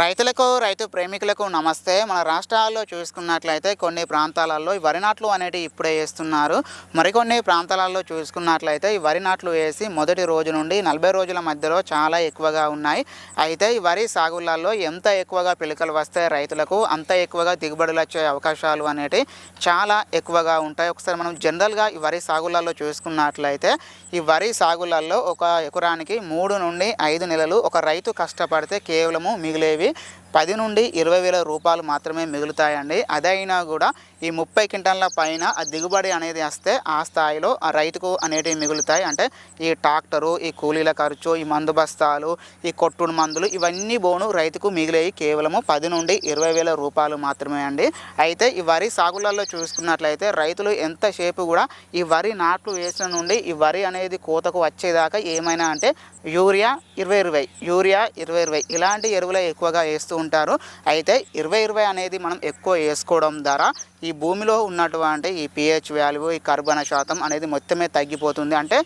రైతులకు రైతు ప్రేమికులకు నమస్తే. మన రాష్ట్రాల్లో చూసుకున్నట్లయితే కొన్ని ప్రాంతాలలో వరి నాట్లు అనేటివి ఇప్పుడే వేస్తున్నారు. మరికొన్ని ప్రాంతాలలో చూసుకున్నట్లయితే ఈ వరి నాట్లు వేసి మొదటి రోజు నుండి నలభై రోజుల మధ్యలో చాలా ఎక్కువగా ఉన్నాయి. అయితే ఈ వరి సాగులలో ఎంత ఎక్కువగా పిలకలు వస్తే రైతులకు అంత ఎక్కువగా దిగుబడులు వచ్చే అవకాశాలు అనేటివి చాలా ఎక్కువగా ఉంటాయి. ఒకసారి మనం జనరల్గా ఈ వరి సాగులలో చూసుకున్నట్లయితే ఈ వరి సాగులలో ఒక ఎకరానికి మూడు నుండి ఐదు నెలలు ఒక రైతు కష్టపడితే కేవలము మిగిలేవి はい。పది నుండి ఇరవై వేల రూపాయలు మాత్రమే మిగులుతాయండి. అదైనా కూడా ఈ ముప్పై క్వింటాల పైన ఆ దిగుబడి అనేది వస్తే ఆ స్థాయిలో ఆ రైతుకు అనేటివి మిగులుతాయి. అంటే ఈ ట్రాక్టరు ఈ కూలీల ఖర్చు ఈ మందు బస్తాలు ఈ కొట్టుడు మందులు ఇవన్నీ బోను రైతుకు మిగిలేవి కేవలము పది నుండి ఇరవై వేల రూపాయలు మాత్రమే అండి. అయితే ఈ వరి సాగులలో చూసుకున్నట్లయితే రైతులు ఎంతసేపు కూడా ఈ వరి నాట్లు వేసిన నుండి ఈ వరి అనేది కోతకు వచ్చేదాకా ఏమైనా అంటే యూరియా ఇరవై ఇరవై యూరియా ఇరవై ఇరవై ఇలాంటి ఎరువులే ఎక్కువగా వేస్తూ ఉంటారు. అయితే ఇరవై ఇరవై అనేది మనం ఎక్కువ వేసుకోవడం ద్వారా ఈ భూమిలో ఉన్నటువంటి ఈ పిహెచ్ వాల్యూ ఈ కర్బన శాతం అనేది మొత్తమే తగ్గిపోతుంది. అంటే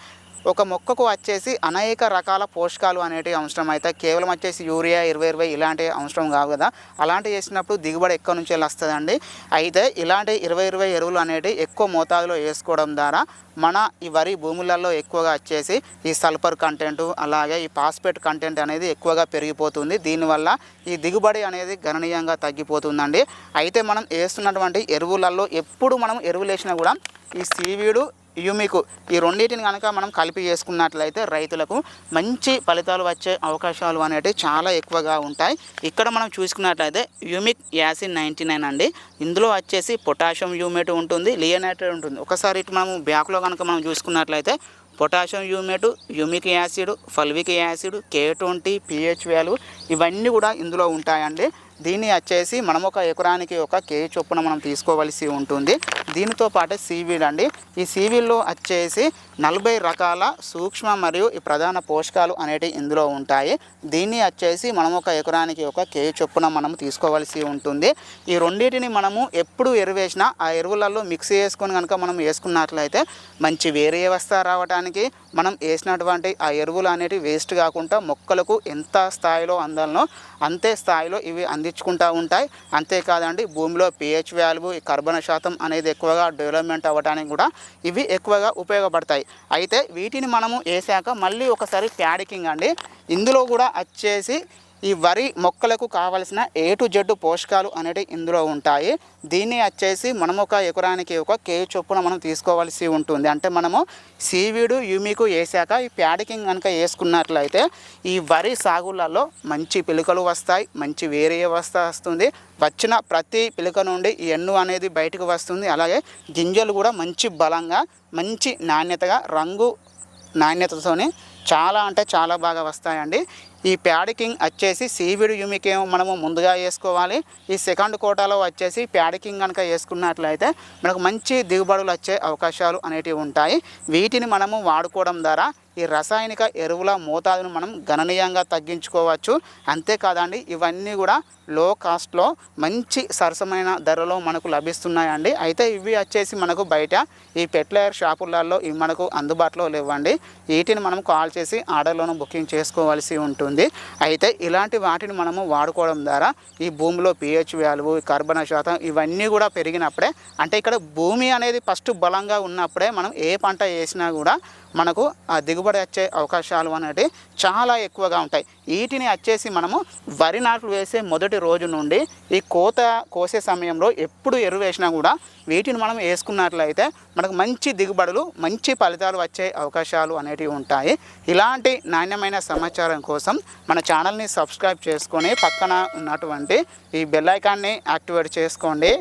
ఒక మొక్కకు వచ్చేసి అనేక రకాల పోషకాలు అనేటివి అవసరం. అవుతాయి కేవలం వచ్చేసి యూరియా ఇరవై ఇరవై ఇలాంటివి అవసరం కావు కదా. అలాంటివి చేసినప్పుడు దిగుబడి ఎక్కడి నుంచి వెళ్ళి వస్తుందండి? అయితే ఇలాంటి ఇరవై ఇరవై ఎరువులు అనేటివి ఎక్కువ మోతాదులో వేసుకోవడం ద్వారా మన ఈ వరి భూములలో ఎక్కువగా వచ్చేసి ఈ సల్ఫర్ కంటెంట్ అలాగే ఈ పాస్పేట్ కంటెంట్ అనేది ఎక్కువగా పెరిగిపోతుంది. దీనివల్ల ఈ దిగుబడి అనేది గణనీయంగా తగ్గిపోతుందండి. అయితే మనం వేస్తున్నటువంటి ఎరువులలో ఎప్పుడు మనం ఎరువులు వేసినా కూడా ఈ సీవీడు యూమికు ఈ రెండింటిని కనుక మనం కలిపి చేసుకున్నట్లయితే రైతులకు మంచి ఫలితాలు వచ్చే అవకాశాలు అనేటివి చాలా ఎక్కువగా ఉంటాయి. ఇక్కడ మనం చూసుకున్నట్లయితే యూమిక్ యాసిడ్ నైంటీ నైన్ అండి. ఇందులో వచ్చేసి పొటాషియం యూమేట్ ఉంటుంది లియోనైట్రేట్ ఉంటుంది. ఒకసారి ఇటు మనం బ్యాక్లో కనుక మనం చూసుకున్నట్లయితే potassium humate humic acid fulvic acid K twenty pH value ఇవన్నీ కూడా ఇందులో ఉంటాయండి. దీన్ని వచ్చేసి మనం ఒక ఎకరానికి ఒక కేజీ చొప్పున మనం తీసుకోవలసి ఉంటుంది. దీనితో పాటు సీవీడ్ అండి. ఈ సీవీడ్లో వచ్చేసి నలభై రకాల సూక్ష్మ మరియు ఈ ప్రధాన పోషకాలు అనేటివి ఇందులో ఉంటాయి. దీన్ని వచ్చేసి మనం ఒక ఎకరానికి ఒక కేజీ చొప్పున మనం తీసుకోవలసి ఉంటుంది. ఈ రెండింటిని మనము ఎప్పుడు ఎరువేసినా ఆ ఎరువులలో మిక్స్ చేసుకొని కనుక మనం వేసుకున్నట్లయితే మంచి వేరే వ్యవస్థ రావడానికి మనం వేసినటువంటి ఆ ఎరువులు అనేవి వేస్ట్ కాకుండా మొక్కలకు ఎంత స్థాయిలో అందాలనో అంతే స్థాయిలో ఇవి అందించుకుంటూ ఉంటాయి. అంతేకాదండి భూమిలో పిహెచ్ వాల్యూ కర్బన శాతం అనేది ఎక్కువగా డెవలప్మెంట్ అవ్వడానికి కూడా ఇవి ఎక్కువగా ఉపయోగపడతాయి. అయితే వీటిని మనము వేసాక మళ్ళీ ఒకసారి ప్యాడికింగ్ అండి. ఇందులో కూడా వచ్చేసి ఈ వరి మొక్కలకు కావలసిన ఏ టు జెడ్ పోషకాలు అనేవి ఇందులో ఉంటాయి. దీన్ని వచ్చేసి మనం ఒక ఎకరానికి ఒక కేజీ చొప్పున మనం తీసుకోవాల్సి ఉంటుంది. అంటే మనము సీవీడు యూమికు వేసాక ఈ ప్యాడికింగ్ కనుక వేసుకున్నట్లయితే ఈ వరి సాగులలో మంచి పిలుకలు వస్తాయి మంచి వేరే వ్యవస్థ వస్తుంది. వచ్చిన ప్రతి పిలుక నుండి ఈ ఎన్ను అనేది బయటకు వస్తుంది. అలాగే గింజలు కూడా మంచి బలంగా మంచి నాణ్యతగా రంగు నాణ్యతతోని చాలా అంటే చాలా బాగా వస్తాయండి. ఈ ప్యాడికింగ్ వచ్చేసి సీవిడ్ యూమిక్ ఏమో మనము ముందుగా వేసుకోవాలి. ఈ సెకండ్ కోటాలో వచ్చేసి ప్యాడికింగ్ కనుక వేసుకున్నట్లయితే మనకు మంచి దిగుబడులు వచ్చే అవకాశాలు అనేటివి ఉంటాయి. వీటిని మనము వాడుకోవడం ద్వారా ఈ రసాయనిక ఎరువుల మోతాదును మనం గణనీయంగా తగ్గించుకోవచ్చు. అంతేకాదండి ఇవన్నీ కూడా లో కాస్ట్లో మంచి సరసమైన ధరలో మనకు లభిస్తున్నాయండి. అయితే ఇవి వచ్చేసి మనకు బయట ఈ పెట్లయర్ షాపులలో ఇవి మనకు అందుబాటులో లేవండి. వీటిని మనం కాల్ చేసి ఆర్డర్లోనూ బుకింగ్ చేసుకోవాల్సి ఉంటుంది. అయితే ఇలాంటి వాటిని మనము వాడుకోవడం ద్వారా ఈ భూమిలో పిహెచ్ వాల్యూ కర్బన శాతం ఇవన్నీ కూడా పెరిగినప్పుడే అంటే ఇక్కడ భూమి అనేది ఫస్ట్ బలంగా ఉన్నప్పుడే మనం ఏ పంట వేసినా కూడా మనకు ఆ దిగుబడి వచ్చే అవకాశాలు అనేవి చాలా ఎక్కువగా ఉంటాయి. వీటిని వచ్చేసి మనము వరి నాట్లు వేసే మొదటి రోజు నుండి ఈ కోత కోసే సమయంలో ఎప్పుడు ఎరువు వేసినా కూడా వీటిని మనం వేసుకున్నట్లయితే మనకు మంచి దిగుబడులు మంచి ఫలితాలు వచ్చే అవకాశాలు అనేటివి ఉంటాయి. ఇలాంటి నాణ్యమైన సమాచారం కోసం మన ఛానల్ని సబ్స్క్రైబ్ చేసుకొని పక్కన ఉన్నటువంటి ఈ బెల్ ఐకాన్ని యాక్టివేట్ చేసుకోండి.